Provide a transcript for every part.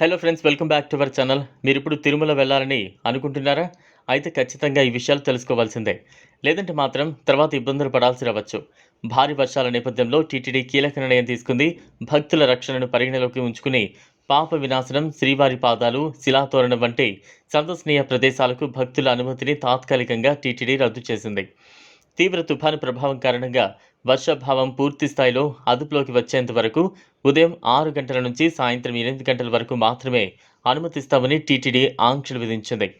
Hello friends welcome back to our channel మీరు ఇప్పుడు తిరుమల వెళ్ళాలని అనుకుంటున్నారా? అయితే ఖచ్చితంగా ఈ విషయాలు తెలుసుకోవాల్సిందే. లేదంటే మాత్రం తర్వాత ఇబ్బందులు పడాల్సి రావచ్చు. భారీ వర్షాల నేపథ్యంలో టీటీడీ కీలక నిర్ణయం తీసుకుంది. భక్తుల రక్షణను పరిగణలోకి ఉంచుకుని పాప వినాశనం శ్రీవారి పాదాలు శిలాతోరణం వంటి సందర్శనీయ ప్రదేశాలకు భక్తుల అనుమతిని తాత్కాలికంగా టీటీడీ రద్దు చేసింది. తీవ్ర తుఫాను ప్రభావం కారణంగా వర్షాభావం పూర్తి స్థాయిలో అదుపులోకి వచ్చేంత వరకు ఉదయం ఆరు గంటల నుంచి సాయంత్రం ఎనిమిది గంటల వరకు మాత్రమే అనుమతిస్తామని టీటీడీ ఆంక్షలు విధించింది.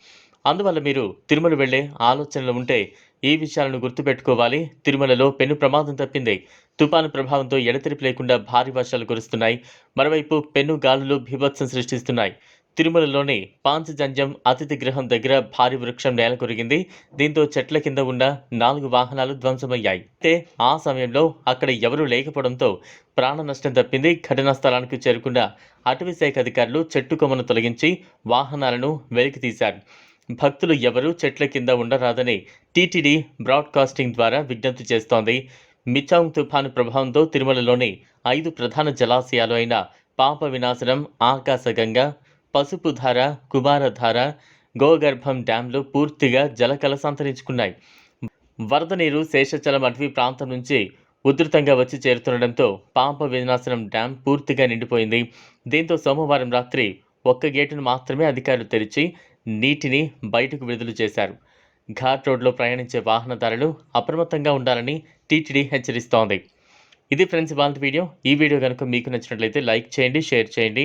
అందువల్ల మీరు తిరుమల వెళ్ళే ఆలోచనలు ఉంటే ఈ విషయాలను గుర్తుపెట్టుకోవాలి. తిరుమలలో పెను ప్రమాదం తప్పింది. తుపాను ప్రభావంతో ఎడతెరిపి లేకుండా భారీ వర్షాలు కురుస్తున్నాయి. మరోవైపు పెను గాలులు భీభత్సం సృష్టిస్తున్నాయి. తిరుమలలోని పాంచజంజం అతిథి గృహం దగ్గర భారీ వృక్షం నేల కొరిగింది. దీంతో చెట్ల కింద ఉన్న నాలుగు వాహనాలు ధ్వంసమయ్యాయి. అయితే ఆ సమయంలో అక్కడ ఎవరూ లేకపోవడంతో ప్రాణ నష్టం తప్పింది. ఘటనా స్థలానికి చేరుకున్న అటవీశాఖ అధికారులు చెట్టు కొమ్మను తొలగించి వాహనాలను వెలికి తీశారు. భక్తులు ఎవరూ చెట్ల కింద ఉండరాదని టీటీడీ బ్రాడ్కాస్టింగ్ ద్వారా విజ్ఞప్తి చేస్తోంది. మిచాంగ్ తుఫాను ప్రభావంతో తిరుమలలోని ఐదు ప్రధాన జలాశయాలు అయిన పాప వినాశనం ఆకాశగంగా పసుపు ధార కుమారధార గోగర్భం డ్యాంలు పూర్తిగా జలకల సంతరించుకున్నాయి. వరద నీరు శేషచలం అటవీ ప్రాంతం నుంచి ఉధృతంగా వచ్చి చేరుతుండటంతో పాప వినాశనం డ్యాం పూర్తిగా నిండిపోయింది. దీంతో సోమవారం రాత్రి ఒక్క గేటును మాత్రమే అధికారులు తెరిచి నీటిని బయటకు విడుదల చేశారు. ఘాట్ రోడ్లో ప్రయాణించే వాహనదారులు అప్రమత్తంగా ఉండాలని టీటీడీ హెచ్చరిస్తోంది. ఇది ఫ్రెండ్స్ వాళ్ళ వీడియో. ఈ వీడియో కనుక మీకు నచ్చినట్లయితే లైక్ చేయండి షేర్ చేయండి.